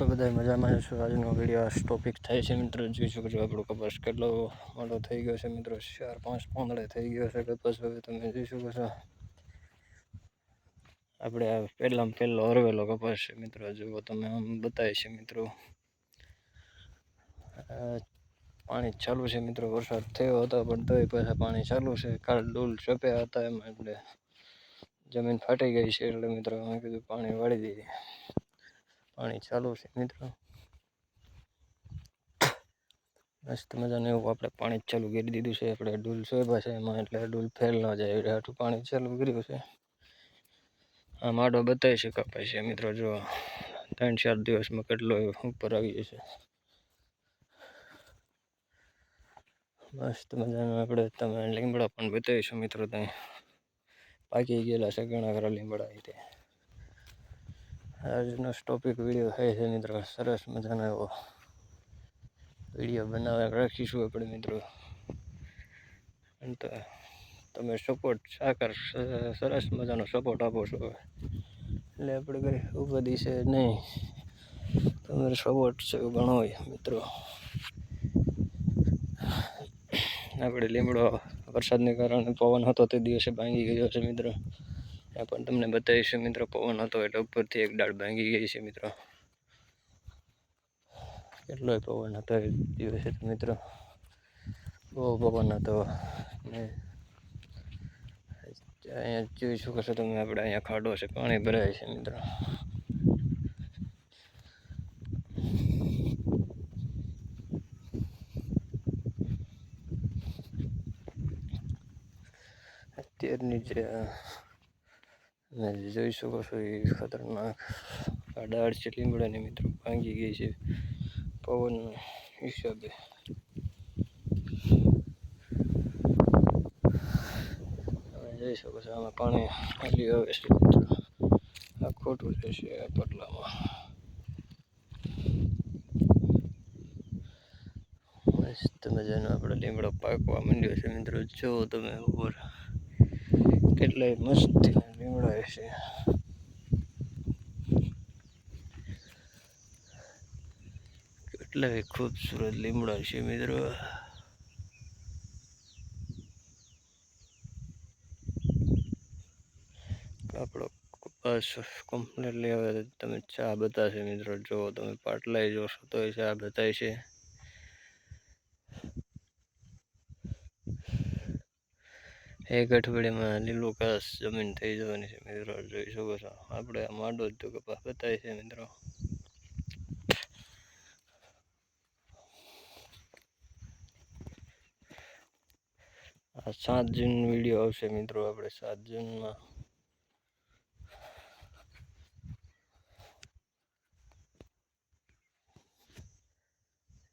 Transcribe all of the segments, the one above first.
તો બધા મજામાં છો. આજનો વીડિયો ટોપિક થાય છે મિત્રો. જોઈ શકો છો આપણો કપાસ કેટલો મોટો થઈ ગયો છે મિત્રો. ચાર, પાંચ પાંદડે થઈ ગયો છે કપાસ. હવે તમે જોઈ શકો છો આપણે આ પહેલાં પહેલો હરવેલો કપાસ છે મિત્રો. જુઓ તમે, આમ બતાવી છે મિત્રો. પાણી ચાલુ છે મિત્રો. વરસાદ થયો હતો, પણ તોય પાછા પાણી ચાલુ છે. કાલ ડૂલ ચપ્યા હતા એમાં એટલે જમીન ફાટી ગઈ છે એટલે મિત્રો અમે કીધું પાણી વાળી દઈએ પાણી ચાલુ છે મિત્રો. મસ્ત મજાનું એવું આપણે પાણી ચાલુ કરી દીધું છે. આપણે ડૂલ સોયબા છે એમાં, એટલે ડૂલ ફેલ ન જાય એટલે આટલું પાણી ચાલુ કર્યું છે. આ માડો બતાવી શકાય છે મિત્રો, જો ત્રણ ચાર દિવસમાં કેટલો ઉપર આવી જશે. મસ્ત મજાનું આપણે તમે લીમડા પણ બતાવીશું મિત્રો ત્યાં પાકી ગયેલા છે ઘણા ખરા લીમડા રીતે આજનો ટોપિક વીડિયો થાય છે મિત્રો. સરસ મજાનો એવો વીડિયો બનાવવા રાખીશું આપણે મિત્રો. તો તમે સપોર્ટ સાકર સરસ મજાનો સપોર્ટ આપો છો. એટલે આપણે કંઈ ઉપાધિ છે નહીં. તમારો સપોર્ટ છે ઘણો હોય મિત્રો. આપણે લીમડો વરસાદને કારણે પવન હતો તે દિવસે ભાંગી ગયો છે મિત્રો. ત્યાં પણ તમને બતાવીશું મિત્રો, પવન હતો એટલે ઉપરથી એક ડાળ ભાંગી ગઈ છે મિત્રો. કેટલોય પવન હતો એ દિવસે તો મિત્રો. બહુ પવન હતો. ને અહીંયા જોઈ શકો છો તમે આપણે અહીંયા ખાડો છે, પાણી ભરાય છે મિત્રો. અત્યારની જે તમે જોઈ શકો છો એ ખતરનાક આ ડાળ છે લીમડાની મિત્રો ભાંગી ગઈ છે પવન હિસાબે. જોઈ શકો છો આમાં પાણી હાલી આવે છે આ ખોટું છે આ પટલામાં. મસ્ત મજાનો આપણે લીમડો પાકવા માંડ્યો છે મિત્રો. જો તમે ઉપર કેટલાય મસ્ત લીમડા છે. કેટલાય ખૂબસૂરત લીમડા છે મિત્રો. આપણો કપાસ કમ્પ્લીટલી હવે તમે ચા બતાવશે મિત્રો. જો તમે પાટલાય જોશો તો ચા બતાય છે એક અઠવાડિયામાં લીલું ઘાસ જમીન થઈ જવાની છે મિત્રો. જોઈ શકો છો. આપણે આ માંડો જ તો કપાસ બતાવે છે મિત્રો. આ સાત જૂન વીડિયો આવશે મિત્રો આપણે સાત જૂનમાં.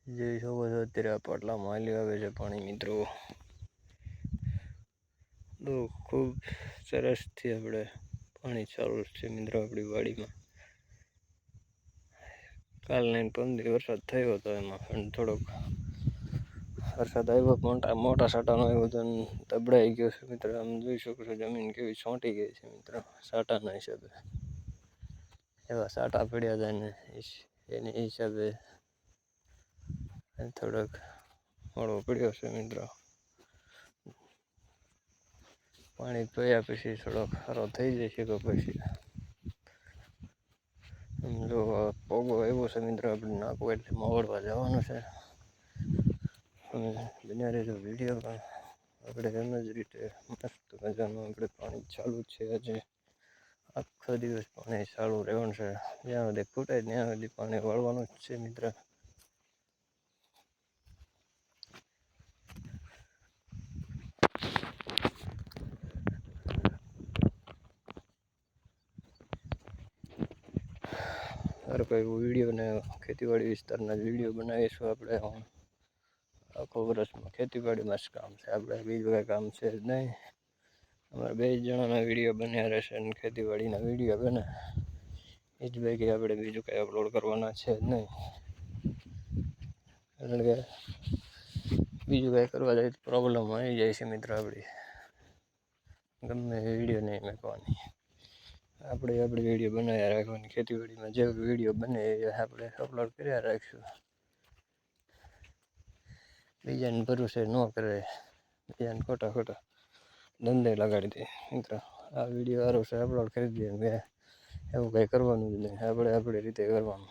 જોઈ શકો છો અત્યારે આ પાટલામાં હાલી આવે છે પાણી મિત્રો. બહુ ખૂબ સરસથી આપણે પાણી ચાલુ છે મિત્રો આપણી વાડીમાં. કાલ નહીં પંદર વરસાદ થયો હતો એમાં, પણ થોડોક વરસાદ આવ્યો, મોટા મોટા સાટાનો આવ્યો તો દબડાઈ ગયો છે મિત્રો. આમ જોઈ શકો છો જમીન કેવી છોંટી ગઈ છે મિત્રો, સાટાના હિસાબે. એવા સાટા પડ્યા હતા ને એની હિસાબે થોડોક મોડો પડ્યો છે મિત્રો. પાણી પીયા પછી થોડોક સારો થઈ જશે કે પછી? જો પોગો આવ્યો છે મિત્રો, આપણે નાખો એટલે મોડવા જવાનું છે. બન્યા રહેજો વીડિયો પણ આપણે એમ જ રીતે મસ્ત મજાનું આપણે પાણી ચાલુ છે આજે. આખો દિવસ પાણી ચાલુ રહેવાનું છે. જ્યાં સુધી ખૂટે ત્યાં સુધી પાણી વાળવાનું જ છે મિત્ર. હર કોઈ વીડિયો ને ખેતીવાડી વિસ્તારના વીડિયો બનાવીશું આપણે. આખો વર્ષમાં ખેતીવાડીમાં જ કામ છે. આપણે બીજું કાંઈ કામ છે જ નહીં. અમારે બે જણાના વીડિયો બન્યા રહેશે અને ખેતીવાડીના વીડિયો બને. એ જ પૈકી આપણે બીજું કાંઈ અપલોડ કરવાના છે જ નહીં. કારણ કે બીજું કાંઈ કરવા જાય તો પ્રોબ્લેમ આવી જાય છે મિત્રો આપણી ગમે વીડિયો નહીં મેકવાની આપણે આપણી વીડિયો બનાવ્યા રાખવાની, ખેતીવાડીમાં જે વીડિયો બને એ આપણે અપલોડ કર્યા રાખશું. બીજાને ભરોસે ન કરે, બીજાને ખોટા ખોટા ધંધે લગાડી દે. મિત્રો, આ વીડિયો છે અપલોડ કરી દે મેં એવું કંઈ કરવાનું જ નહીં. આપણે આપણી રીતે કરવાનું.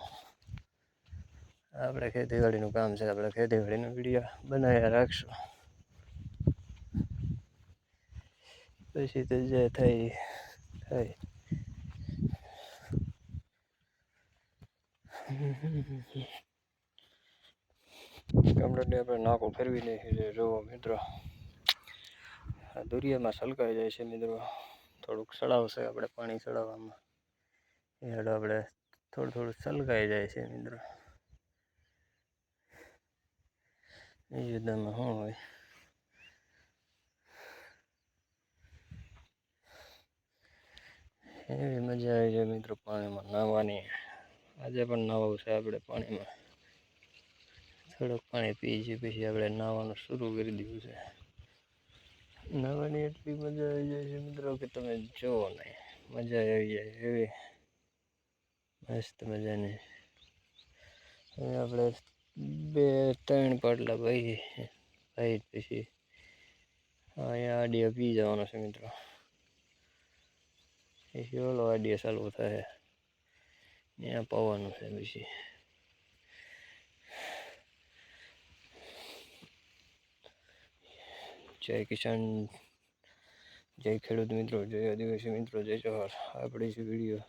આપણે ખેતીવાડીનું કામ છે, આપણે ખેતીવાડીનો વીડિયો બનાવ્યા રાખશું. પછી તો જે થાય, એ થાય આપણે નાકો ફેરવી નાખી છે. જોવો મિત્રો, આ દરિયામાં સલકાઈ જાય છે મિત્રો. થોડુંક ચડાવશે આપણે પાણી ચડાવવામાં. એ આપણે થોડું થોડું સલકાઈ જાય છે મિત્રો. એ યુદ્ધમાં શું હોય? એવી મજા આવી જાય મિત્રો પાણીમાં નાહવાની. આજે પણ નાહવું છે આપણે પાણીમાં. થોડુંક પાણી પી છે પછી આપણે નાહવાનું શરૂ કરી દીધું છે. નાહવાની એટલી મજા આવી જાય છે મિત્રો કે તમે જુઓ નહીં. મજા આવી જાય એવી. મસ્ત મજાની. હવે આપણે બે ત્રણ પાટલા ભાઈ ભાઈ પછી અહીંયા આડિયા પી જવાનો છે મિત્રો. પછી ઓલો આડિયા ચાલુ થાય. ત્યાં પાવાનું છે પછી. જય કિસાન, જય ખેડૂત મિત્રો, જય આદિવાસી મિત્રો, જય જવાહર આપણી જ વીડિયો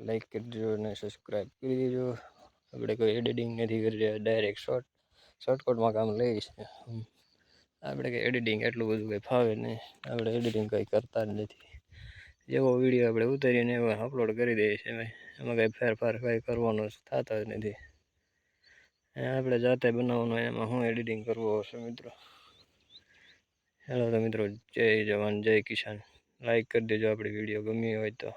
લાઈક કરી દેજો અને સબસ્ક્રાઈબ કરી દેજો. આપણે કોઈ એડિટિંગ નથી કરી રહ્યા ડાયરેક્ટ શોર્ટ શોર્ટકટમાં કામ છીએ આપણે કંઈ એડિટિંગ એટલું બધું કંઈ ફાવે નહીં. આપણે એડિટિંગ કંઈ કરતા જ નથી. જેવો વીડિયો આપણે ઉતારીને એવો અપલોડ કરી દઈએ છીએ એમાં કંઈ ફેરફાર કંઈ કરવાનો થતા જ નથી. આપણે જાતે બનાવવાનું એમાં હું એડિટિંગ કરવું હશે મિત્રો? હેલો તો મિત્રો, જય જવાન, જય કિસાન. લાઈક કરી દેજો આપણી વીડિયો ગમી હોય તો.